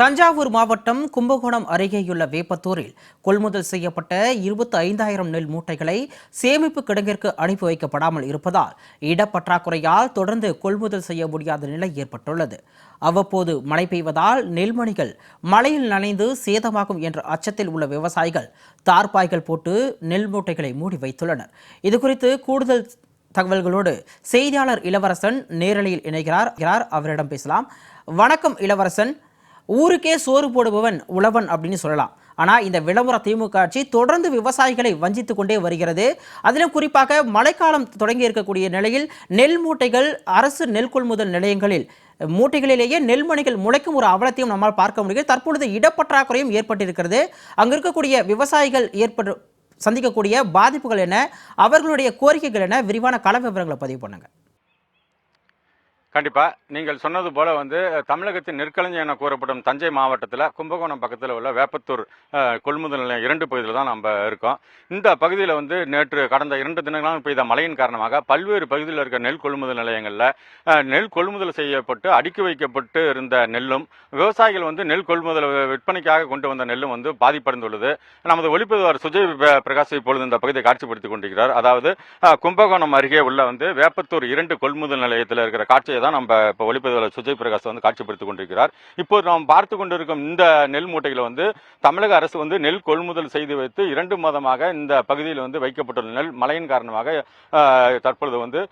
தஞ்சாவூர் மாவட்டம் கும்பகோணம் அருகேயுள்ள வேப்பத்தூரில் கொள்முதல் செய்யப்பட்ட இருபத்தி ஐந்தாயிரம் நெல் மூட்டைகளை சேமிப்பு கிடங்கிற்கு அனுப்பி வைக்கப்படாமல் இருப்பதால் இடப்பற்றாக்குறையால் தொடர்ந்து கொள்முதல் செய்ய முடியாத நிலை ஏற்பட்டுள்ளது. அவ்வப்போது மழை பெய்வதால் நெல்மணிகள் மழையில் நனைந்து சேதமாகும் என்ற அச்சத்தில் உள்ள விவசாயிகள் தார்பாய்கள் போட்டு நெல் மூட்டைகளை மூடி வைத்துள்ளனர். இதுகுறித்து கூடுதல் தகவல்களோடு செய்தியாளர் இளவரசன் நேரலையில் இணைகிறார். அவரிடம் பேசலாம். வணக்கம் இளவரசன். ஊருக்கே சோறு போடுபவன் உழவன் அப்படின்னு சொல்லலாம். ஆனால் இந்த விளம்பர திமுக ஆட்சி தொடர்ந்து விவசாயிகளை வஞ்சித்து கொண்டே வருகிறது. அதிலும் குறிப்பாக மழைக்காலம் தொடங்கி இருக்கக்கூடிய நிலையில் நெல் மூட்டைகள் அரசு நெல் கொள்முதல் நிலையங்களில் மூட்டைகளிலேயே நெல்மணிகள் முளைக்கும் ஒரு அவலத்தையும் நம்மால் பார்க்க முடியும் தற்பொழுது இடப்பற்றாக்குறையும் ஏற்பட்டிருக்கிறது. அங்கு இருக்கக்கூடிய விவசாயிகள் ஏற்பட்டு சந்திக்கக்கூடிய பாதிப்புகள் என்ன? அவர்களுடைய கோரிக்கைகள் என்ன? விரிவான கள விவரங்களை பதிவு பண்ணுங்கள் கண்டிப்பா. நீங்கள் சொன்னது போல வந்து தமிழகத்தின் நெற்களஞ்சியம் என கூறப்படும் தஞ்சை மாவட்டத்தில் கும்பகோணம் பக்கத்தில் உள்ள வேப்பத்தூர் கொள்முதல் நிலையம் இரண்டு பகுதியில் தான் நம்ம இருக்கோம். இந்த பகுதியில் வந்து நேற்று கடந்த இரண்டு தினங்களாக பெய்த மழையின் காரணமாக பல்வேறு பகுதியில் இருக்க நெல் கொள்முதல் நிலையங்களில் நெல் கொள்முதல் செய்யப்பட்டு அடுக்கி வைக்கப்பட்டு இருந்த நெல்லும் விவசாயிகள் வந்து நெல் கொள்முதல் விற்பனைக்காக கொண்டு வந்த நெல்லும் வந்து பாதிப்படைந்துள்ளது. நமது ஒளிப்பதிவார் சுஜய் ப- பிரகாஷ் இப்பொழுது இந்த பகுதியை காட்சிப்படுத்திக் கொண்டிருக்கிறார். அதாவது கும்பகோணம் அருகே உள்ள வந்து வேப்பத்தூர் இரண்டு கொள்முதல் நிலையத்தில் இருக்கிற காட்சியை தான் நம்ம இப்போ ஒளிப்பதிவாளர் சுஜய் பிரகாஷ் வந்து காட்சிப்படுத்திக் கொண்டிருக்கிறார். இப்போது நாம் பார்த்து கொண்டிருக்கும் இந்த நெல் மூட்டைகளை வந்து தமிழக அரசு வந்து நெல் கொள்முதல் செய்து வைத்து இரண்டு மாதமாக இந்த பகுதியில் வந்து வைக்கப்பட்டுள்ள நெல் மழையின் காரணமாக தற்பொழுது வந்து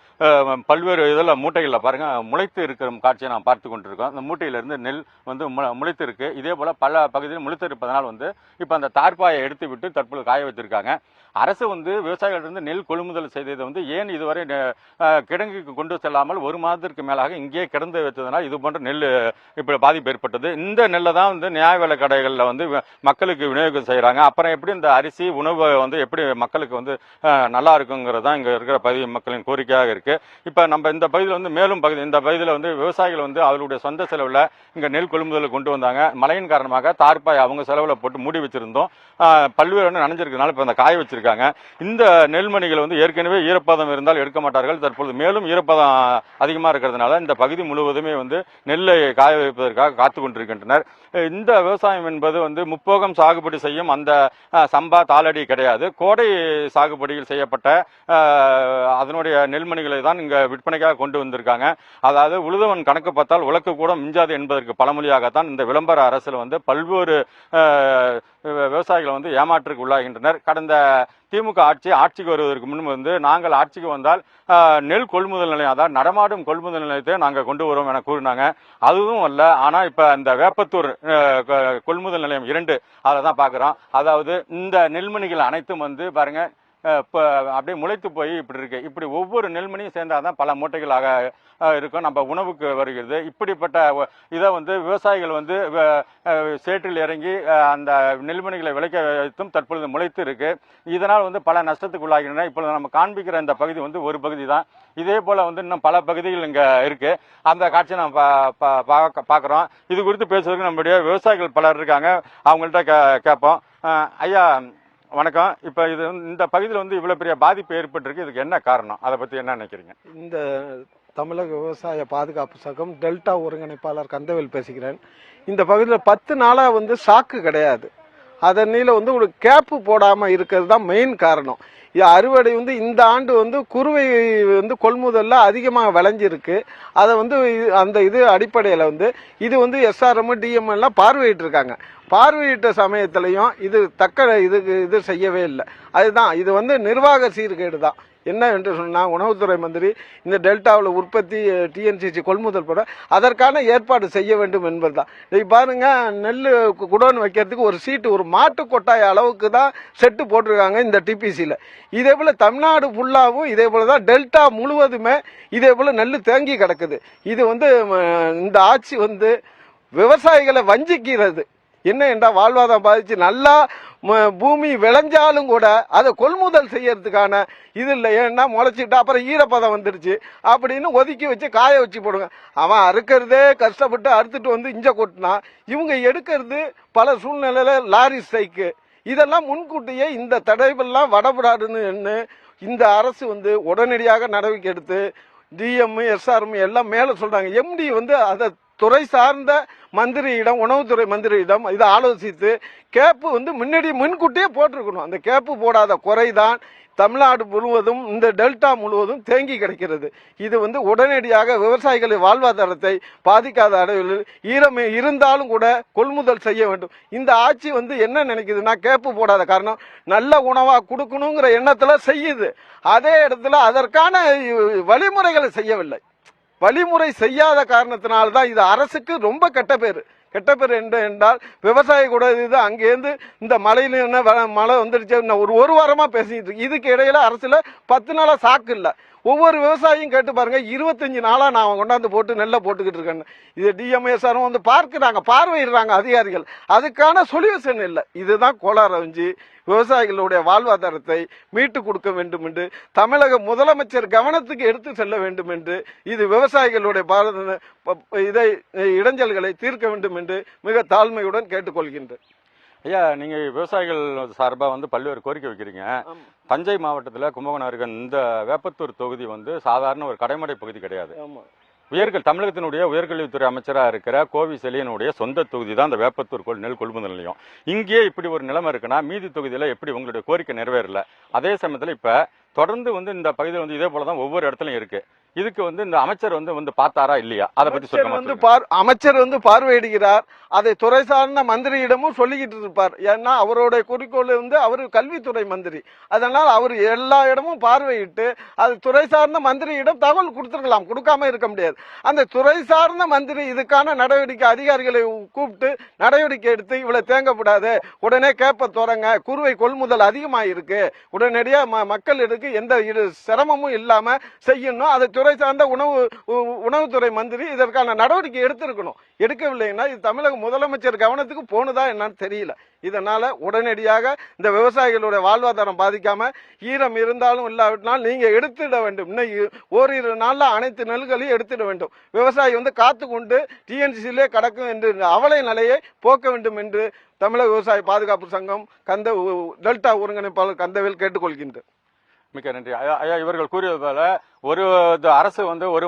பல்வேறு இதில் மூட்டைகளில் பாருங்க முளைத்து இருக்கிற காட்சியை நாம் பார்த்து கொண்டிருக்கோம். அந்த மூட்டையிலிருந்து நெல் வந்து முளைத்து இருக்கு இதே போல் பல பகுதியில் முளைத்து இருப்பதனால் வந்து இப்போ அந்த தார்பாயை எடுத்து விட்டு தற்பொழுது காய வைத்திருக்காங்க. அரசு வந்து விவசாயிகளிடம் நெல் கொள்முதல் செய்ததை வந்து ஏன் இதுவரை கிடங்குக்கு கொண்டு செல்லாமல் ஒரு மாதத்திற்கு மேலாக இங்கேயே கிடந்து வைத்ததனால் இது போன்ற நெல் இப்படி பாதிப்பு ஏற்பட்டது. இந்த நெல்லை தான் வந்து நியாய விலை கடைகளில் வந்து மக்களுக்கு விநியோகம் செய்கிறாங்க அப்புறம் எப்படி இந்த அரிசி உணவு வந்து எப்படி மக்களுக்கு வந்து நல்லா இருக்குங்கிறது தான் இங்கே இருக்கிற பகுதி மக்களின் கோரிக்கையாக இருக்குது இப்போ நம்ம இந்த பகுதியில் வந்து மேலும் பகுதி இந்த பகுதியில் வந்து விவசாயிகள் வந்து அவர்களுடைய சொந்த செலவில் இங்கே நெல் கொள்முதல் கொண்டு வந்தாங்க. மழையின் காரணமாக தார்பாய் அவங்க செலவில் போட்டு மூடி வச்சிருந்தோம். பல்வேறு வந்து இப்போ அந்த காய வச்சிருக்காங்க. இந்த நெல்மணிகள் வந்து ஏற்கனவே ஈரப்பதம் இருந்தால் எடுக்க மாட்டார்கள். தற்பொழுது மேலும் ஈரப்பதம் அதிகமாக இருக்கிறதுனால இந்த பகுதி முழுவதுமே வந்து நெல்லை காய வைப்பதற்காக காத்து கொண்டிருக்கின்றனர். இந்த விவசாயம் என்பது வந்து முப்போகம் சாகுபடி செய்யும் அந்த சம்பா தாளடி கிடையாது. கோடை சாகுபடியில் செய்யப்பட்ட அதனுடைய நெல்மணிகளை தான் இங்கே விற்பனைக்காக கொண்டு வந்திருக்காங்க. அதாவது உழுதவன் கணக்கு பார்த்தால் உலக்கு கூட மிஞ்சாது என்பதற்கு பழமொழியாகத்தான் இந்த விளம்பர அரசில் வந்து பல்வேறு விவசாயிகள் வந்து ஏமாற்றுக்கு உள்ளாகின்றனர். கடந்த திமுக ஆட்சி ஆட்சிக்கு வருவதற்கு முன் வந்து நாங்கள் ஆட்சிக்கு வந்தால் நெல் கொள்முதல் நிலையம் அதாவது நடமாடும் கொள்முதல் நிலையத்தை நாங்கள் கொண்டு வருவோம் என கூறினாங்க. அதுவும் அல்ல ஆனால் இப்போ இந்த வேப்பத்தூர் கொள்முதல் நிலையம் இரண்டு அதை தான் பார்க்குறோம். அதாவது இந்த நெல்மணிகள் அனைத்தும் வந்து பாருங்கள் இப்போ அப்படியே முளைத்து போய் இப்படி இருக்குது இப்படி ஒவ்வொரு நெல்மணியும் சேர்ந்தாதான் பல மூட்டைகளாக இருக்கும். நம்ம உணவுக்கு வருகிறது. இப்படிப்பட்ட இதை வந்து விவசாயிகள் வந்து சேற்றில் இறங்கி அந்த நெல்மணிகளை விளைக்க வைத்தும் தற்பொழுது முளைத்து இருக்கு. இதனால் வந்து பல நஷ்டத்துக்கு உள்ளாகின்றன. இப்பொழுது நம்ம காண்பிக்கிற இந்த பகுதி வந்து ஒரு பகுதி தான். இதே போல் வந்து இன்னும் பல பகுதிகள் இங்கே இருக்குது அந்த காட்சியை நம்ம பார்க்க- பார்க்குறோம் இது குறித்து பேசுவதற்கு நம்முடைய விவசாயிகள் பலர் இருக்காங்க. அவங்கள்ட்ட கே கேட்போம். ஐயா வணக்கம். இப்போ இது இந்த பகுதியில் வந்து இவ்வளோ பெரிய பாதிப்பு ஏற்பட்டிருக்கு. இதுக்கு என்ன காரணம்? அதை பற்றி என்ன நினைக்கிறீங்க? இந்த தமிழக விவசாய பாதுகாப்பு சங்கம் டெல்டா ஒருங்கிணைப்பாளர் கந்தவேல் பேசுகிறேன். இந்த பகுதியில் பத்து நாளாக வந்து சாக்கு கிடையாது. அதனில வந்து ஒரு கேப்பு போடாமல் இருக்கிறது தான் மெயின் காரணம். அறுவடை வந்து இந்த ஆண்டு வந்து குறுவை வந்து கொள்முதலில் அதிகமாக விளைஞ்சிருக்கு. அதை வந்து அந்த இது அடிப்படையில் வந்து இது வந்து எஸ்ஆர்எம் டிஎம் எல்லாம் பார்வையிட்டிருக்காங்க. பார்வையிட்ட சமயத்திலையும் இது தக்க இதுக்கு இது செய்யவே இல்லை. அதுதான் இது வந்து நிர்வாக சீர்கேடு தான். என்ன என்று சொன்னால் உணவுத்துறை மந்திரி இந்த டெல்டாவில் உற்பத்தி டிஎன்சிசி கொள்முதல் போட அதற்கான ஏற்பாடு செய்ய வேண்டும் என்பதுதான் இப்போ பாருங்க நெல் குடோன் வைக்கிறதுக்கு ஒரு சீட்டு ஒரு மாட்டு கொட்டாய அளவுக்கு தான் செட்டு போட்டிருக்காங்க இந்த டிபிசியில் இதே போல் தமிழ்நாடு ஃபுல்லாகவும் இதே போல் தான் டெல்டா முழுவதுமே இதே போல் நெல் தேங்கி கிடக்குது. இது வந்து இந்த ஆட்சி வந்து விவசாயிகளை வஞ்சிக்கிறது. என்ன என்றால் வாழ்வாதாரம் பாதிச்சு நல்லா ம- பூமி விளைஞ்சாலும் கூட அதை கொள்முதல் செய்யறதுக்கான இது இல்லை. ஏன்னா முளைச்சிட்டு அப்புறம் ஈரப்பதம் வந்துடுச்சு. அப்படின்னு ஒதுக்கி வச்சு காய வச்சு போடுங்க. அவன் அறுக்கிறதே கஷ்டப்பட்டு அறுத்துட்டு வந்து இஞ்ச கொட்டினா இவங்க எடுக்கிறது பல சூழ்நிலையில் லாரி ஸ்ட்ரைக்கு. இதெல்லாம் முன்கூட்டியே இந்த தடைவெல்லாம் வடபடாதுன்னு இந்த அரசு வந்து உடனடியாக நடவடிக்கை எடுத்து டிஎம் எஸ்ஆர்எம் எல்லாம் மேலே சொல்கிறாங்க எம்டி வந்து அதை துறை சார்ந்த மந்திரியிடம் உணவுத்துறை மந்திரியிடம் இதை ஆலோசித்து கேப்பு வந்து முன்னாடி முன்கூட்டியே போட்டிருக்கணும். அந்த கேப்பு போடாத குறைதான் தமிழ்நாடு முழுவதும் இந்த டெல்டா முழுவதும் தேங்கி கிடைக்கிறது. இது வந்து உடனடியாக விவசாயிகளின் வாழ்வாதாரத்தை பாதிக்காத அளவில் ஈரமே இருந்தாலும் கூட கொள்முதல் செய்ய வேண்டும். இந்த ஆட்சி வந்து என்ன நினைக்குதுன்னா கேப்பு போடாத காரணம் நல்ல உணவாக கொடுக்கணுங்கிற எண்ணத்தில் செய்யுது. அதே இடத்துல அதற்கான வழிமுறைகளை செய்யவில்லை. வழிமுறை செய்யாத காரணத்தினால்தான் இது அரசுக்கு ரொம்ப கெட்ட பேர். கெட்ட பேர் என்ன என்றால் விவசாயி கூட இது அங்கேருந்து இந்த மழையில என்ன மழை வந்துடுச்சு இன்னும் ஒரு ஒரு வாரமாக பேசிட்டு இருக்கு. இதுக்கு இடையில அரசில் பத்து நாளாக சாக்கு இல்லை. ஒவ்வொரு விவசாயியும் கேட்டு பாருங்க இருபத்தஞ்சு நாளாக நான் கொண்டாந்து போட்டு நெல்லை போட்டுக்கிட்டு இருக்கேன்னு. இது டிஎம்ஏசாரும் வந்து பார்க்கிறாங்க பார்வையிடுறாங்க அதிகாரிகள். அதுக்கான சொல்யூஷன் இல்லை. இதுதான் கோளாறு வஞ்சி விவசாயிகளுடைய வாழ்வாதாரத்தை மீட்டு கொடுக்க வேண்டும் என்று தமிழக முதலமைச்சர் கவனத்துக்கு எடுத்து செல்ல வேண்டும் என்று இது விவசாயிகளுடைய பாரத- இதை இடைஞ்சல்களை தீர்க்க வேண்டும் என்று மிக தாழ்மையுடன் கேட்டுக்கொள்கின்றேன். ஐயா நீங்க விவசாயிகள் சார்பா வந்து பல்வேறு கோரிக்கை வைக்கிறீங்க. தஞ்சை மாவட்டத்தில் கும்பகோணம் இருக்க இந்த வேப்பத்தூர் தொகுதி வந்து சாதாரண ஒரு கடைமடை பகுதி கிடையாது. உயர்கள் தமிழகத்தினுடைய உயர்கல்வித்துறை அமைச்சராக இருக்கிற கோவி செலியனுடைய சொந்த தொகுதி தான் இந்த வேப்பத்தூர் கொள் நெல் கொள்முதல் நிலையம். இங்கேயே இப்படி ஒரு நிலைமை இருக்குன்னா மீதி தொகுதியில் எப்படி உங்களுடைய கோரிக்கை நிறைவேறல? அதே சமயத்தில் இப்போ தொடர்ந்து வந்து இந்த பகுதியில் வந்து இதே போல தான் ஒவ்வொரு இடத்துலையும் இருக்கு. இதுக்கு வந்து இந்த அமைச்சர் வந்து வந்து பார்த்தாரா இல்லையா? அதை பத்தி சொல்லுங்க வந்து பார் அமைச்சர் வந்து பார்வையிடுகிறார். அதை துறை சார்ந்த மந்திரியிடமும் சொல்லிக்கிட்டு இருப்பார். ஏன்னா அவருடைய குறிக்கோள் வந்து அவர் கல்வித்துறை மந்திரி. அதனால் அவர் எல்லா இடமும் பார்வையிட்டு அது துறை சார்ந்த மந்திரியிடம் தகவல் கொடுத்துருக்கலாம். கொடுக்காம இருக்க முடியாது. அந்த துறை சார்ந்த மந்திரி இதுக்கான நடவடிக்கை அதிகாரிகளை கூப்பிட்டு நடவடிக்கை எடுத்து இவ்வளவு தேங்கப்படாது. உடனே கேப்ப துறங்க குருவை கொள்முதல் அதிகமாக இருக்கு உடனடியாக ம மக்களுக்கு எந்த இரு சிரமமும் இல்லாமல் செய்யணும். அதை துறை சார்ந்த உணவு உணவுத்துறை மந்திரி இதற்கான நடவடிக்கை எடுத்திருக்கணும். எடுக்கவில்லைன்னா இது தமிழக முதலமைச்சர் கவனத்துக்கு போனதா என்னன்னு தெரியல. இதனால உடனடியாக இந்த விவசாயிகளுடைய வாழ்வாதாரம் பாதிக்காமல் ஈரம் இருந்தாலும் இல்லாவிட்டாலும் நீங்கள் எடுத்துட வேண்டும். இன்னும் ஓரிரு நாளில் அனைத்து நெல்களையும் எடுத்துட வேண்டும். விவசாயி வந்து காத்து கொண்டு டிஎன்சிசிலே கடக்கும் என்று அவலை நிலையை போக்க வேண்டும் என்று தமிழக விவசாய பாதுகாப்பு சங்கம் கந்த டெல்டா ஒருங்கிணைப்பாளர் கந்தவேல் கேட்டுக்கொள்கின்றது. மிக்க நன்றி. ஐயா ஐயா, இவர்கள் கூறியது போல ஒரு அரசு வந்து ஒரு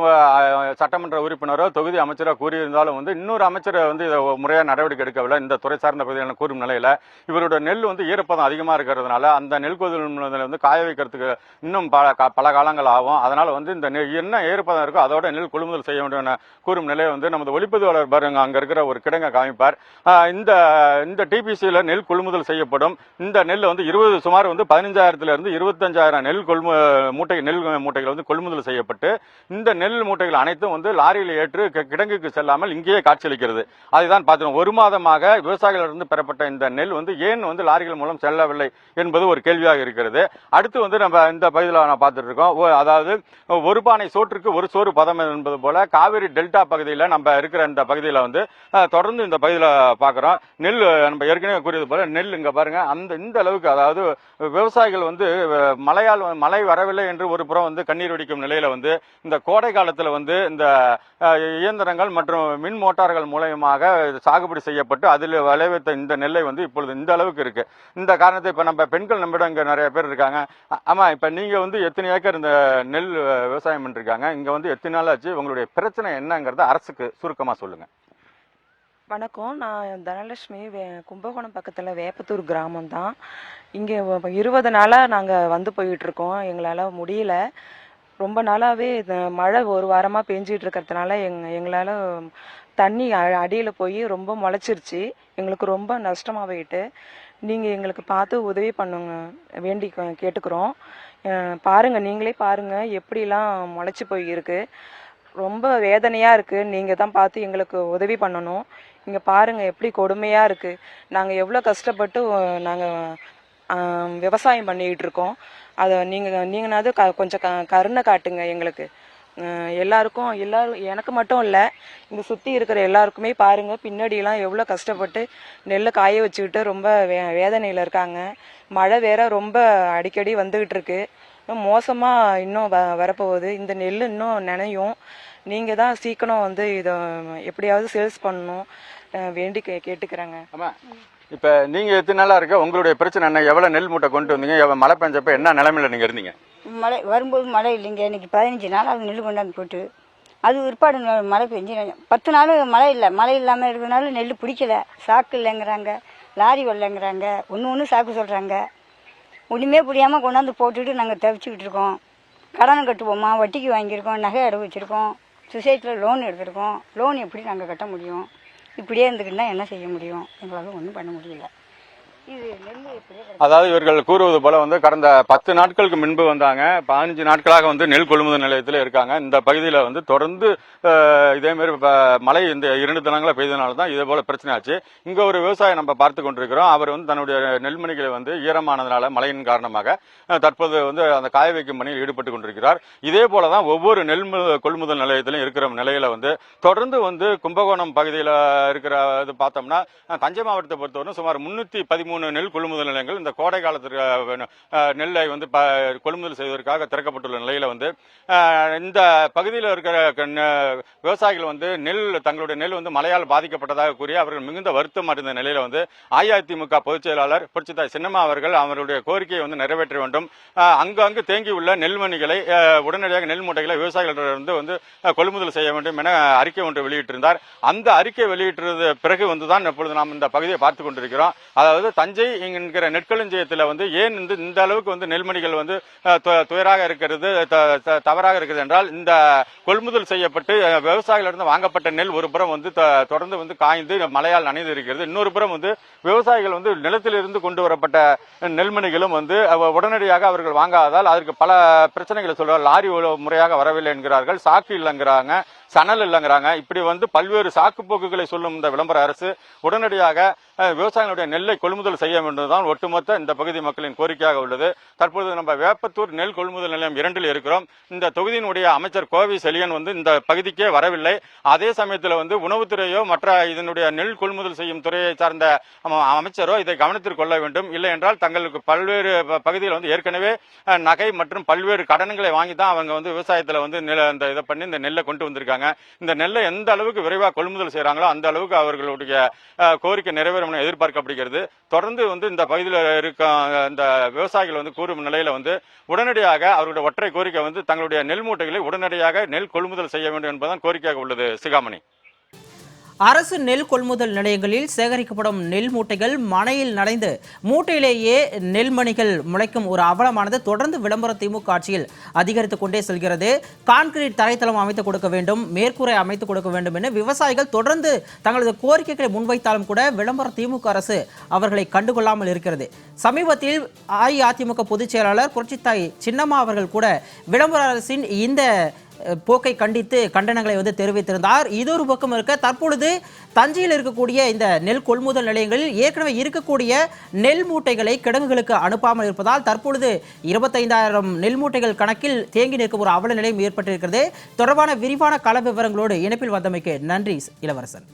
சட்டமன்ற உறுப்பினரோ தொகுதி அமைச்சரோ கூறியிருந்தாலும் வந்து இன்னொரு அமைச்சர் வந்து இதை முறையாக நடவடிக்கை எடுக்கவில்லை. இந்த துறை சார்ந்த பகுதிகளில் கூறும் நிலையில் இவரோட நெல் வந்து ஈரப்பதம் அதிகமாக இருக்கிறதுனால அந்த நெல் கொதில் வந்து காய வைக்கிறதுக்கு இன்னும் பல பல காலங்கள் ஆகும். அதனால் வந்து இந்த நெல் என்ன ஈரப்பதம் இருக்கோ அதோட நெல் கொள்முதல் செய்ய வேண்டும் கூறும் நிலையை வந்து நமது ஒளிப்பதிவாளர் பாருங்க அங்கே இருக்கிற ஒரு கிடங்க காமிப்பார். இந்த இந்த டிபிசியில் நெல் கொள்முதல் செய்யப்படும். இந்த நெல் வந்து இருபது சுமார் வந்து பதினஞ்சாயிரத்துலேருந்து இருபத்தஞ்சாயிரம் நெல் கொள்மு மூட்டை நெல் மூட்டைகள் வந்து கொள்முதல் செய்யப்பட்டு இந்த நெல் மூட்டைகள் அனைத்தும் வந்து லாரியில் ஏற்று கிடங்குக்கு செல்லாமல் இங்கேயே காட்சியளிக்கிறது. அதுதான் பார்க்கிறோம் ஒரு மாதமாக விவசாயிகளிடம் பெறப்பட்ட இந்த நெல் வந்து ஏன் வந்து லாரிகள் மூலம் செல்லவில்லை என்பது ஒரு கேள்வியாக இருக்கிறது. அடுத்து வந்து நம்ம இந்த பகுதியில் நான் பார்த்துட்டு இருக்கோம். ஓ- அதாவது ஒரு பானை சோற்றுக்கு ஒரு சோறு பதம் என்பது போல காவிரி டெல்டா பகுதியில் நம்ம இருக்கிற இந்த பகுதியில் வந்து தொடர்ந்து இந்த பகுதியில் பார்க்குறோம் நெல் நம்ம ஏற்கனவே கூறியது போல நெல் இங்கே பாருங்க. அந்த இந்த அளவுக்கு அதாவது விவசாயிகள் வந்து மழையால் வந்து- மழை வரவில்லை என்று ஒரு புறம் வந்து கண்ணீர் இருக்கும் நிலையில் வந்து இந்த கோடை காலத்தில் வந்து இந்த இயந்திரங்கள் மற்றும் மின் மோட்டார்கள் மூலயமாக சாகுபடி செய்யப்பட்டு அதில் விளைவித்த இந்த நெல்லை வந்து இப்பொழுது இந்த அளவுக்கு இருக்கு. இந்த காரணத்தை இப்போ நம்ம பெண்கள் நம்மிடம் இங்கே நிறைய பேர் இருக்காங்க. ஆமாம் இப்போ நீங்கள் வந்து எத்தனை ஏக்கர் இந்த நெல் விவசாயம் பண்ணிருக்காங்க? இங்கே வந்து எத்தனை நாள் ஆச்சு? உங்களுடைய பிரச்சனை என்னங்கிறத அரசுக்கு சுருக்கமாக சொல்லுங்கள் வணக்கம். நான் தனலட்சுமி வே கும்பகோணம் பக்கத்தில் வேப்பத்தூர் கிராமம் தான் இங்கே இருபது நாளாக நாங்கள் வந்து போயிட்டுருக்கோம் எங்களால் முடியல. ரொம்ப நாளாகவே மழை ஒரு வாரமாக பெஞ்சிட்டு இருக்கிறதுனால எங் எங்களால் தண்ணி அடியில் போய் ரொம்ப முளைச்சிருச்சு. எங்களுக்கு ரொம்ப நஷ்டமாக போயிட்டு நீங்கள் எங்களுக்கு பார்த்து உதவி பண்ணுங்க வேண்டி கேட்டுக்கிறோம். பாருங்கள் நீங்களே பாருங்கள் எப்படிலாம் முளைச்சி போயிருக்கு ரொம்ப வேதனையாக இருக்குது நீங்கள் தான் பார்த்து எங்களுக்கு உதவி பண்ணணும். இங்கே பாருங்கள் எப்படி கொடுமையாக இருக்குது நாங்கள் எவ்வளோ கஷ்டப்பட்டு நாங்கள் விவசாயம் பண்ணிக்கிட்டு இருக்கோம். அதை நீங்கள் நீங்களாவது க கொஞ்சம் க கருணை காட்டுங்க எங்களுக்கு. எல்லாருக்கும் எல்லாரும் எனக்கு மட்டும் இல்லை இந்த சுற்றி இருக்கிற எல்லாருக்குமே பாருங்கள் பின்னாடியெல்லாம் எவ்வளோ கஷ்டப்பட்டு நெல்லை காய வச்சுக்கிட்டு ரொம்ப வே வேதனையில் இருக்காங்க. மழை வேற ரொம்ப அடிக்கடி வந்துக்கிட்டு இருக்கு மோசமாக இன்னும் வ வரப்போகுது. இந்த நெல் இன்னும் நினையும். நீங்கள் தான் சீக்கிரம் வந்து இதை எப்படியாவது சேல்ஸ் பண்ணணும். வேண்டி கே கேட்டுக்கிறேங்க. இப்போ நீங்கள் எத்தனை நாளாக இருக்க உங்களுடைய பிரச்சனை என்ன? எவ்வளோ நெல் மூட்டை கொண்டு வந்தீங்க? எவ்வளோ மழை பெஞ்சப்ப என்ன நிலைமையில நீங்கள் இருந்தீங்க? மழை வரும்போது மழை இல்லைங்க. இன்னைக்கு பதினஞ்சு நாள் அது நெல் கொண்டாந்து போட்டு அது பிற்பாடு மழை பெஞ்சு பத்து நாள் மழை இல்லை. மழை இல்லாமல் இருக்கிறதுனால நெல் பிடிக்கல. சாக்கு இல்லைங்கிறாங்க லாரி வரலங்கிறாங்க ஒன்று ஒன்று சாக்கு சொல்கிறாங்க ஒன்றுமே புரியாமல் கொண்டாந்து போட்டுட்டு நாங்கள் தவிச்சுக்கிட்டு இருக்கோம். கடன் கட்டுவோமா? வட்டிக்கு வாங்கியிருக்கோம் நகை அடவு வச்சுருக்கோம். சொசைட்டியில் லோன் எடுத்திருக்கோம். லோன் எப்படி நாங்கள் கட்ட முடியும்? இப்படியே இருந்துக்கிட்டுனா என்ன செய்ய முடியும்? எங்களால் ஒன்றும் பண்ண முடியல இது நெல் இப்படியே கிடக்கு. அதாவது இவர்கள் கூறுவது போல வந்து கடந்த பத்து நாட்களுக்கு முன்பு வந்தாங்க. பதினஞ்சு நாட்களாக வந்து நெல் கொள்முதல் நிலையத்தில் இருக்காங்க. இந்த பகுதியில் வந்து தொடர்ந்து இதேமாரி மழை இந்த இரண்டு தினங்களை பெய்தனால தான் இதே போல பிரச்சனை ஆச்சு. இங்கே ஒரு விவசாயி நம்ம பார்த்து கொண்டிருக்கிறோம். அவர் வந்து தன்னுடைய நெல்மணிகளை வந்து ஈரமானதுனால மழையின் காரணமாக தற்போது வந்து அந்த காய வைக்கும் பணியில் ஈடுபட்டு கொண்டிருக்கிறார். இதே போல தான் ஒவ்வொரு நெல் கொள்முதல் நிலையத்திலும் இருக்கிற நிலையில வந்து தொடர்ந்து வந்து கும்பகோணம் பகுதியில் இருக்கிற இது பார்த்தோம்னா தஞ்சை மாவட்டத்தை பொறுத்தவரை சுமார் முன்னூற்றி பதிமூணு மூணு நெல் கொள்முதல் நிலையங்கள் இந்த கோடை காலத்திற்கு நெல்லை வந்து ப- கொள்முதல் செய்வதற்காக திறக்கப்பட்டுள்ள நிலையில் வந்து இந்த பகுதியில் இருக்கிற விவசாயிகள் வந்து நெல் தங்களுடைய நெல் வந்து மழையால் பாதிக்கப்பட்டதாக கூறி அவர்கள் மிகுந்த வருத்தம் அடைந்த நிலையில் வந்து அஇஅதிமுக பொதுச் செயலாளர் புரட்சித்தாய் சின்னம்மா அவர்கள் அவருடைய கோரிக்கையை வந்து நிறைவேற்ற வேண்டும். அங்கங்கு தேங்கியுள்ள நெல்மணிகளை உடனடியாக நெல் மூட்டைகளை விவசாயிகளிடமிருந்து வந்து கொள்முதல் செய்ய வேண்டும் என அறிக்கை ஒன்று வெளியிட்டிருந்தார். அந்த அறிக்கை வெளியிட்டது பிறகு வந்துதான் இப்பொழுது நாம் இந்த பகுதியை பார்த்து கொண்டிருக்கிறோம். அதாவது தஞ்சை என்கிற நெற்களஞ்சியத்தில் வந்து ஏன் இந்த இந்த அளவுக்கு வந்து நெல்மணிகள் வந்து து- துயராக இருக்கிறது த- த- தவறாக இருக்கிறது என்றால் இந்த கொள்முதல் செய்யப்பட்டு விவசாயிகளிடம் வாங்கப்பட்ட நெல் ஒரு புறம் வந்து த- தொடர்ந்து வந்து காய்ந்து மழையால் நனைந்து இருக்கிறது. இன்னொரு புறம் வந்து விவசாயிகள் வந்து நிலத்திலிருந்து கொண்டு வரப்பட்ட நெல்மணிகளும் வந்து உடனடியாக அவர்கள் வாங்காததால் அதற்கு பல பிரச்சனைகளை சொல்றார் லாரி முறையாக வரவில்லை என்கிறார்கள். சாக்கு இல்லைங்கிறாங்க சணல் இல்லைங்கிறாங்க. இப்படி வந்து பல்வேறு சாக்கு போக்குகளை சொல்லும் இந்த விளம்பர அரசு உடனடியாக விவசாயிகளுடைய நெல்லை கொள்முதல் செய்ய வேண்டும்தான் ஒட்டுமொத்த இந்த பகுதி மக்களின் கோரிக்கையாக உள்ளது. தற்போது நம்ம வேப்பத்தூர் நெல் கொள்முதல் நிலையம் இரண்டில் இருக்கிறோம். இந்த தொகுதியினுடைய அமைச்சர் கோவி செலியன் வந்து இந்த பகுதிக்கே வரவில்லை. அதே சமயத்தில் வந்து உணவுத்துறையோ மற்ற இதனுடைய நெல் கொள்முதல் செய்யும் துறையை சார்ந்த அமைச்சரோ இதை கவனத்தில் கொள்ள வேண்டும். இல்லை என்றால் தங்களுக்கு பல்வேறு ப- பகுதியில் வந்து ஏற்கனவே நகை மற்றும் பல்வேறு கடன்களை வாங்கி தான் அவங்க வந்து விவசாயத்தில் வந்து நில இந்த இதை பண்ணி இந்த நெல்லை கொண்டு வந்திருக்காங்க. இந்த நெல்லை எந்த அளவுக்கு விரைவாக கொள்முதல் செய்கிறாங்களோ அந்த அளவுக்கு அவர்களுடைய கோரிக்கை நிறைவேறும் என எதிர்பார்க்கப்படுகிறது. தொடர்ந்து வந்து இந்த பகுதியில் இருக்க இந்த விவசாயிகள் வந்து கூறும் நிலையில வந்து உடனடியாக அவருடைய ஒற்றை கோரிக்கை வந்து தங்களுடைய நெல் மூட்டைகளை உடனடியாக நெல் கொள்முதல் செய்ய வேண்டும் என்பதுதான் கோரிக்கையாக உள்ளது சிகாமணி. அரசு நெல் கொள்முதல் நிலையங்களில் சேகரிக்கப்படும் நெல் மூட்டைகள் மனையில் நனைந்து மூட்டையிலேயே நெல்மணிகள் முளைக்கும் ஒரு அவலமானது தொடர்ந்து விளம்பர திமுக ஆட்சியில் அதிகரித்துக் கொண்டே செல்கிறது. கான்கிரீட் தரைத்தளம் அமைத்துக் கொடுக்க வேண்டும் மேற்கூரை அமைத்துக் கொடுக்க வேண்டும் என விவசாயிகள் தொடர்ந்து தங்களது கோரிக்கைகளை முன்வைத்தாலும் கூட விளம்பர திமுக அரசு அவர்களை கண்டுகொள்ளாமல் இருக்கிறது. சமீபத்தில் அஇஅதிமுக பொதுச் செயலாளர் புரட்சித்தாய் சின்னம்மா அவர்கள் கூட விளம்பர அரசின் இந்த போக்கை கண்டித்து கண்டனங்களை வந்து தெரிவித்திருந்தார். இது ஒரு பக்கம் இருக்க தற்பொழுது தஞ்சையில் இருக்கக்கூடிய இந்த நெல் கொள்முதல் நிலையங்களில் ஏற்கனவே இருக்கக்கூடிய நெல் மூட்டைகளை கிடங்குகளுக்கு அனுப்பாமல் இருப்பதால் தற்பொழுது இருபத்தைந்தாயிரம் நெல் மூட்டைகள் கணக்கில் தேங்கி நிற்கும் ஒரு அவல நிலையும் ஏற்பட்டிருக்கிறது. தொடர்பான விரிவான கள விவரங்களோடு இணைப்பில் வந்தமைக்கு நன்றி இளவரசன்.